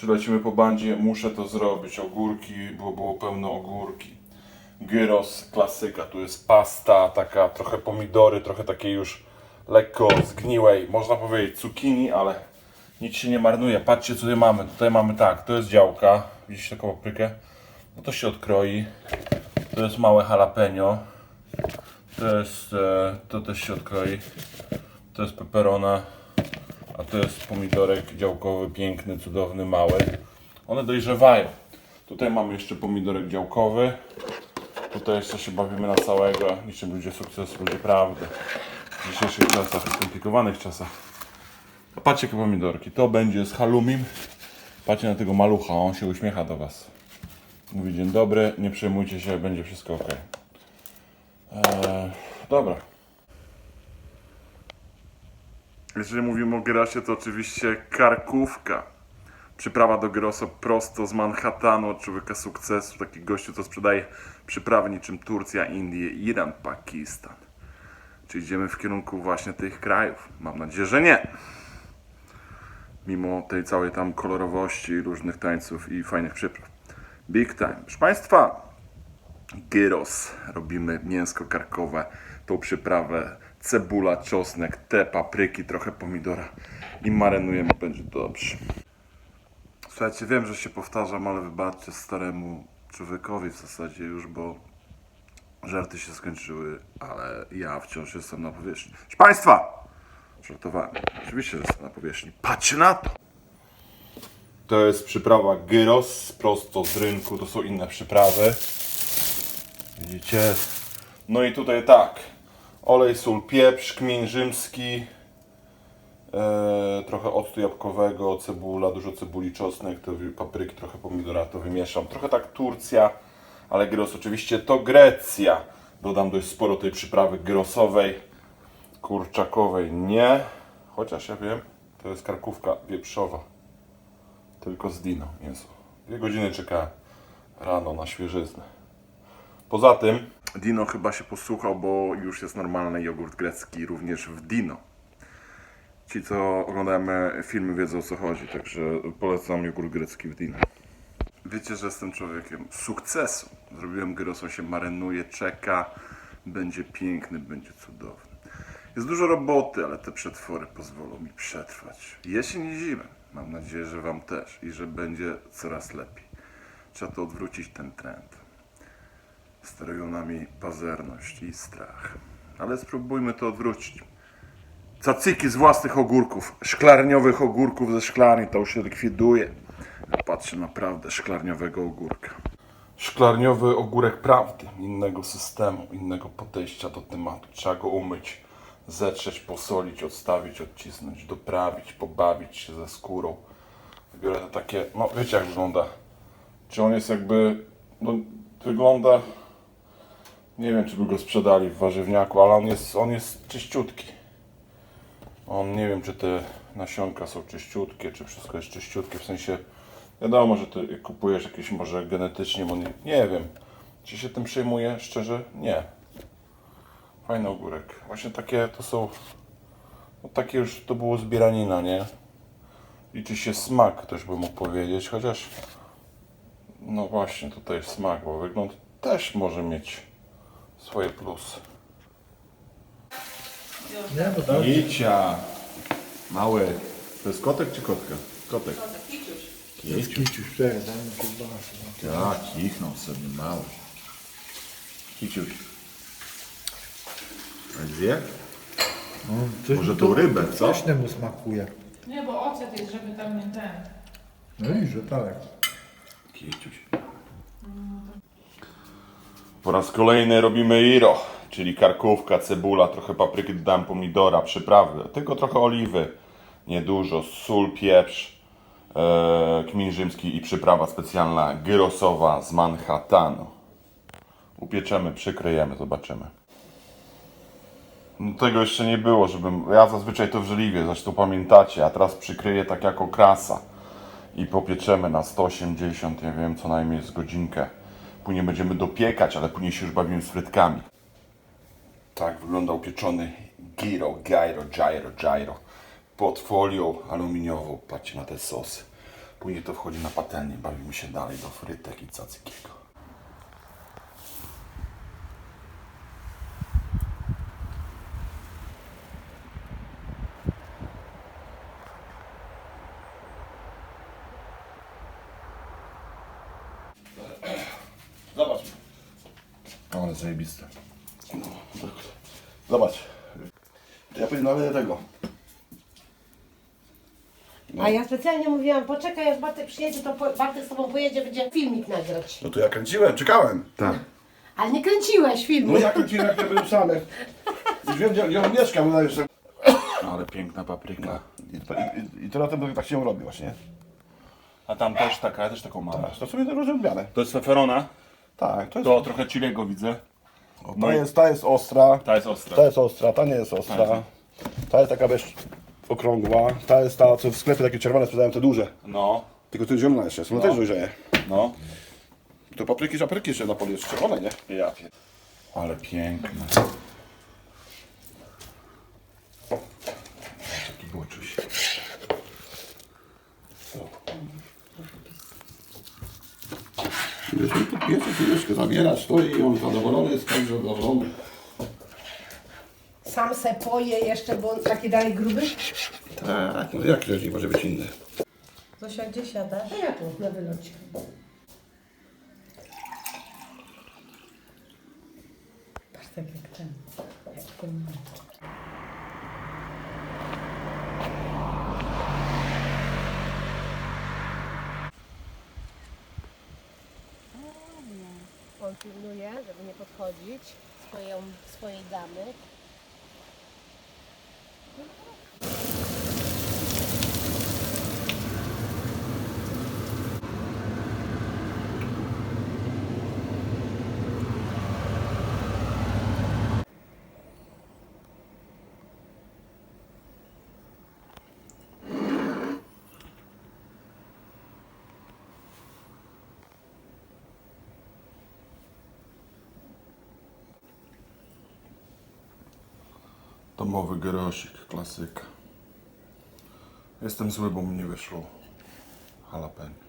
Czy lecimy po bandzie? Muszę to zrobić. Ogórki, bo było pełno ogórki. Gyros, klasyka. Tu jest pasta, taka trochę pomidory, trochę takiej już lekko zgniłej. Można powiedzieć cukinii, ale nic się nie marnuje. Patrzcie, co tutaj mamy. Tutaj mamy tak, to jest działka. Widzicie taką paprykę? No to się odkroi. To jest małe jalapeno. To jest, e, to też się odkroi. To jest peperona. A to jest pomidorek działkowy, piękny, cudowny, mały. One dojrzewają. Tutaj mamy jeszcze pomidorek działkowy. Tutaj jeszcze się bawimy na całego. Niczym ludzie sukcesu, ludzie prawdy. W dzisiejszych czasach, w skomplikowanych czasach. A patrzcie jakie pomidorki. To będzie z halumim. Patrzcie na tego malucha, on się uśmiecha do Was. Mówi dzień dobry, nie przejmujcie się, będzie wszystko ok. Eee, dobra. Jeżeli mówimy o gyrosie, to oczywiście karkówka. Przyprawa do gyrosa prosto z Manhattanu człowieka sukcesu. Taki gościu, co sprzedaje przyprawy niczym Turcja, Indie, Iran, Pakistan. Czy idziemy w kierunku właśnie tych krajów? Mam nadzieję, że nie. Mimo tej całej tam kolorowości, różnych tańców i fajnych przypraw. Big time. Proszę Państwa, gyros. Robimy mięsko karkowe, tą przyprawę, cebula, czosnek, te papryki, trochę pomidora i marynujemy, będzie dobrze. Słuchajcie, wiem, że się powtarzam, ale wybaczcie staremu człowiekowi w zasadzie już, bo żarty się skończyły, ale ja wciąż jestem na powierzchni. Proszę Państwa! Żartowałem. Oczywiście, jestem na powierzchni. Patrzcie na to! To jest przyprawa gyros, prosto z rynku, to są inne przyprawy. Widzicie? No i tutaj tak. Olej, sól, pieprz, kmin rzymski, e, trochę octu jabłkowego, cebula, dużo cebuli, czosnek, to papryki, trochę pomidora, to wymieszam. Trochę tak Turcja, ale gyros oczywiście to Grecja. Dodam dość sporo tej przyprawy gyrosowej, kurczakowej nie. Chociaż ja wiem, to jest karkówka wieprzowa. Tylko z dino mięso. Dwie godziny czekałem rano na świeżyznę. Poza tym Dino chyba się posłuchał, bo już jest normalny jogurt grecki również w Dino. Ci, co oglądamy filmy, wiedzą o co chodzi, także polecam jogurt grecki w Dino. Wiecie, że jestem człowiekiem sukcesu. Zrobiłem gyros, on się marynuje, czeka, będzie piękny, będzie cudowny. Jest dużo roboty, ale te przetwory pozwolą mi przetrwać. Jesień i zimę. Mam nadzieję, że Wam też i że będzie coraz lepiej. Trzeba to odwrócić ten trend. Sterują nami pazerność i strach. Ale spróbujmy to odwrócić. Cacyki z własnych ogórków, szklarniowych ogórków ze szklarni, to już się likwiduje. Patrzę naprawdę szklarniowego ogórka. Szklarniowy ogórek prawdy, innego systemu, innego podejścia do tematu. Trzeba go umyć, zetrzeć, posolić, odstawić, odcisnąć, doprawić, pobawić się ze skórą. Biorę to takie, no wiecie jak wygląda. Czy on jest jakby, no wygląda, nie wiem czy by go sprzedali w warzywniaku, ale on jest, on jest czyściutki. On nie wiem, czy te nasionka są czyściutkie, czy wszystko jest czyściutkie, w sensie wiadomo, że ty kupujesz jakieś może genetycznie, bo nie, nie wiem. Czy się tym przejmuję? Szczerze, nie. Fajny ogórek. Właśnie takie to są, no takie już to było zbieranina, nie? Liczy się smak, ktoś by mógł powiedzieć, chociaż no właśnie, tutaj smak, bo wygląd też może mieć swoje plusy. Nie, bo tak. Kicia. Mały. To jest kotek czy kotka? Kotek. Jest kiciuś, czekaj, daj mi kiełbasę. no. Tak, kichnął sobie mały. Kiciuś. Zje? No, coś Może mu tą rybę, co? Coś mu smakuje. Nie, bo ocet jest, żeby tam nie ten. No i że tak. Kiciuś. Po raz kolejny robimy iro, czyli karkówka, cebula, trochę papryki, dodałem pomidora, przyprawy, tylko trochę oliwy, niedużo, sól, pieprz, e, kmin rzymski i przyprawa specjalna gyrosowa z Manhattanu. Upieczemy, przykryjemy, zobaczymy. No, tego jeszcze nie było, żebym. Ja zazwyczaj to w żeliwie, zresztą pamiętacie, a teraz przykryję tak jako krasa i popieczemy na 180, ja wiem, co najmniej z godzinkę. Później będziemy dopiekać, ale później się już bawimy z frytkami. Tak wygląda upieczony gyro, gyro, gyro, gyro pod folią aluminiową. Patrzcie na te sosy. Później to wchodzi na patelnię, bawimy się dalej do frytek i cacykiego. Zobacz. Ale zajebiste. No, tak. Zobacz. To ja pójdę naleję tego. A ja specjalnie mówiłam, poczekaj aż Bartek przyjedzie, to po- Bartek z tobą pojedzie, będzie filmik nagrać. No to ja kręciłem, czekałem. Tak. Ale nie kręciłeś filmu. No ja kręciłem jak ja byłem sam. jak- Już wiem gdzie, gdzie on mieszka, bo jeszcze... Ale piękna papryka. I, i, I to na tym tak się robi właśnie. A tam też taka, ja też taką mam. Tak, to sobie te różne odmiany. To jest feferona, Tak, to jest... to trochę chiliego widzę. Ta jest, ta jest ostra. Ta jest ostra. Ta jest ostra, ta nie jest ostra. Ta jest taka wiesz, okrągła. Ta jest ta, co w sklepie takie czerwone sprzedają, te duże. No, Tylko to jest zielona jeszcze, jest, no, też dojrzeje. no. To papryki, papryki jeszcze na polu jest czerwone, nie? Ja pier... Ale piękne. Wiesz, to piecze, chwileczkę zabiera, stoi i on zadowolony jest, każdy zadowolony. Sam se poje jeszcze, bo on taki dalej gruby. Tak, no jak rzeźnik może być inny? Zosia, gdzie siadasz? Ja tu, na wylocie. Patrz tak jak ten, jak powinien. On pilnuje, żeby nie podchodzić swoją, swojej damy. Domowy gerosik, klasyka. Jestem zły, bo mi nie wyszło jalapeno.